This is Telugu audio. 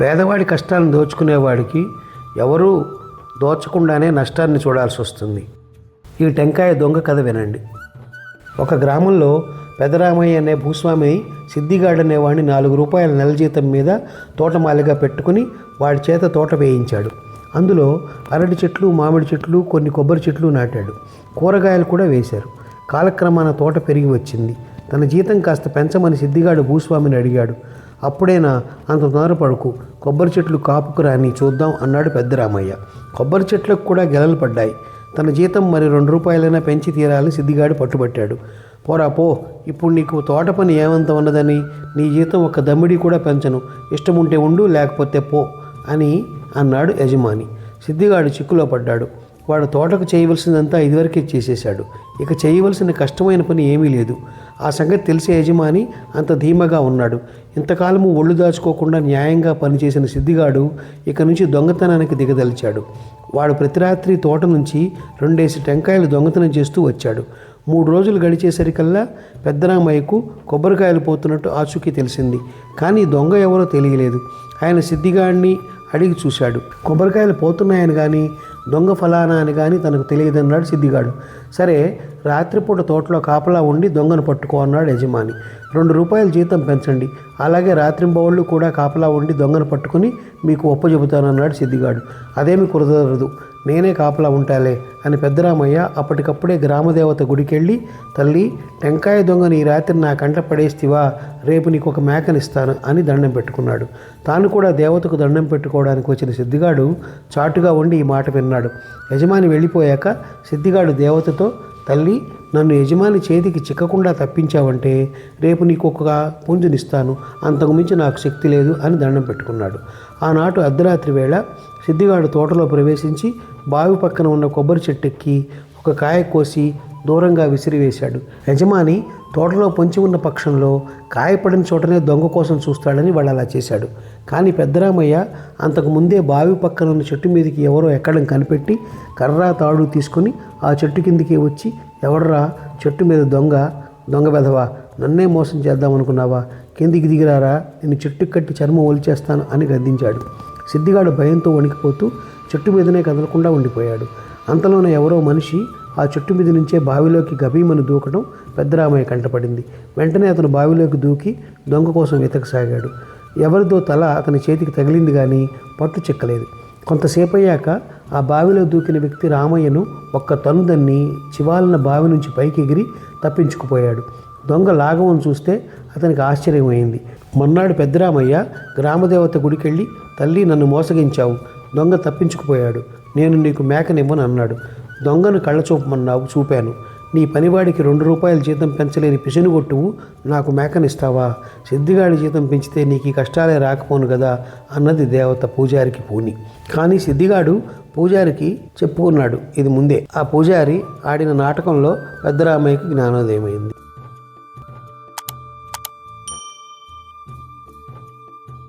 పేదవాడి కష్టాలను దోచుకునేవాడికి ఎవరూ దోచకుండానే నష్టాన్ని చూడాల్సి వస్తుంది. ఈ టెంకాయ దొంగ కథ వినండి. ఒక గ్రామంలో పెదరామయ్య అనే భూస్వామి సిద్ధిగాడు అనేవాడిని నాలుగు రూపాయల నెల జీతం మీద తోటమాలిగా పెట్టుకుని వాడి చేత తోట వేయించాడు. అందులో అరటి చెట్లు మామిడి చెట్లు కొన్ని కొబ్బరి చెట్లు నాటాడు. కూరగాయలు కూడా వేశారు. కాలక్రమాన తోట పెరిగి వచ్చింది. తన జీతం కాస్త పెంచమని సిద్ధిగాడు భూస్వామిని అడిగాడు. అప్పుడైనా? అంత తొందరపడకు కొబ్బరి చెట్లు కాపుకు రాని చూద్దాం అన్నాడు పెద్ద రామయ్య. కొబ్బరి చెట్లకు కూడా గెలలు పడ్డాయి. తన జీతం మరి రెండు రూపాయలైనా పెంచి తీరాలని సిద్ధిగాడు పట్టుబట్టాడు. పోరా పో. ఇప్పుడు నీకు తోట పని ఏమంత ఉన్నదని? నీ జీతం ఒక దమ్మిడి కూడా పెంచను. ఇష్టం ఉంటే ఉండు లేకపోతే పో అని అన్నాడు యజమాని. సిద్ధిగాడు చిక్కులో పడ్డాడు. వాడు తోటకు చేయవలసిందంతా ఇదివరకే చేసేశాడు. ఇక చేయవలసిన కష్టమైన పని ఏమీ లేదు. ఆ సంగతి తెలిసే యజమాని అంత ధీమాగా ఉన్నాడు. ఇంతకాలము ఒళ్ళు దాచుకోకుండా న్యాయంగా పనిచేసిన సిద్ధిగాడు ఇక నుంచి దొంగతనానికి దిగదలిచాడు. వాడు ప్రతి రాత్రి తోట నుంచి రెండేసి టెంకాయలు దొంగతనం చేస్తూ వచ్చాడు. మూడు రోజులు గడిచేసరికల్లా పెద్దరామయ్యకు కొబ్బరికాయలు పోతున్నట్టు ఆచూకీ తెలిసింది. కానీ దొంగ ఎవరో తెలియలేదు. ఆయన సిద్ధిగాడిని అడిగి చూశాడు. కొబ్బరికాయలు పోతున్నాయని కానీ దొంగ ఫలానా అని కానీ తనకు తెలియదన్నాడు సిద్ధిగాడు. సరే రాత్రిపూట తోటలో కాపలా ఉండి దొంగను పట్టుకో అన్నాడు యజమాని. రెండు రూపాయలు జీతం పెంచండి. అలాగే రాత్రింబవళ్ళు కూడా కాపలా ఉండి దొంగను పట్టుకుని మీకు ఒప్ప చెబుతానన్నాడు సిద్ధిగాడు. అదేమి కుదరదు. నేనే కాపలా ఉంటాలే అని పెద్దరామయ్య అప్పటికప్పుడే గ్రామదేవత గుడికెళ్ళి తల్లి టెంకాయ దొంగని ఈ రాత్రి నా కంట పడేస్తివా? రేపు నీకు ఒక మేకనిస్తాను అని దండం పెట్టుకున్నాడు. తాను కూడా దేవతకు దండం పెట్టుకోవడానికి వచ్చిన సిద్ధిగాడు చాటుగా ఉండి ఈ మాట విన్నాడు. యజమాని వెళ్ళిపోయాక సిద్ధిగాడు దేవతతో తల్లి నన్ను యజమాని చేతికి చిక్కకుండా తప్పించావంటే రేపు నీకు ఒక పుంజునిస్తాను అంతకుమించి నాకు శక్తి లేదు అని దండం పెట్టుకున్నాడు. ఆనాటు అర్ధరాత్రి వేళ సిద్ధిగాడు తోటలో ప్రవేశించి బావి పక్కన ఉన్న కొబ్బరి చెట్టెక్కి ఒక కాయ కోసి దూరంగా విసిరివేశాడు. యజమాని తోటలో పొంచి ఉన్న పక్షంలో కాయపడిన చోటనే దొంగ కోసం చూస్తాడని వాళ్ళు అలా చేశాడు. కానీ పెద్దరామయ్య అంతకు ముందే బావి పక్కన ఉన్న చెట్టు మీదకి ఎవరో ఎక్కడం కనిపెట్టి కర్ర తాడు తీసుకొని ఆ చెట్టు కిందికి వచ్చి ఎవడరా చెట్టు మీద దొంగ? దొంగ వెధవా? నన్నే మోసం చేద్దామనుకున్నావా? కిందికి దిగిరారా? నేను చెట్టు కట్టి చర్మం ఒలిచేస్తాను అని గద్దించాడు. సిద్ధిగాడు భయంతో వణికిపోతూ చెట్టు మీదనే కదలకుండా ఉండిపోయాడు. అంతలోనే ఎవరో మనిషి ఆ చెట్టు మీద నుంచే బావిలోకి గభీమని దూకడం పెద్దరామయ్య కంటపడింది. వెంటనే అతను బావిలోకి దూకి దొంగ కోసం వెతకసాగాడు. ఎవరిదో తల అతని చేతికి తగిలింది కానీ పట్టు చిక్కలేదు. కొంతసేపు అయ్యాక ఆ బావిలో దూకిన వ్యక్తి రామయ్యను ఒక్క తనుదన్ని చివాలిన బావి నుంచి పైకి ఎగిరి తప్పించుకుపోయాడు. దొంగ లాఘవం చూస్తే అతనికి ఆశ్చర్యమైంది. మొన్నాడు పెద్దరామయ్య గ్రామదేవత గుడికెళ్ళి తల్లి నన్ను మోసగించావు. దొంగ తప్పించుకుపోయాడు. నేను నీకు మేకనివ్వను అన్నాడు. దొంగను కళ్ళ చూపమన్నావు చూపాను. నీ పనివాడికి రెండు రూపాయల జీతం పెంచలేని పిసినుగొట్టువు నాకు మేకనిస్తావా? సిద్ధిగాడి జీతం పెంచితే నీకు ఈ కష్టాలే రాకపోను కదా అన్నది దేవత పూజారికి పూని. కానీ సిద్ధిగాడు పూజారికి చెప్పుకున్నాడు. ఇది ముందే. ఆ పూజారి ఆడిన నాటకంలో పెద్దరామయ్యకు జ్ఞానోదయమైంది.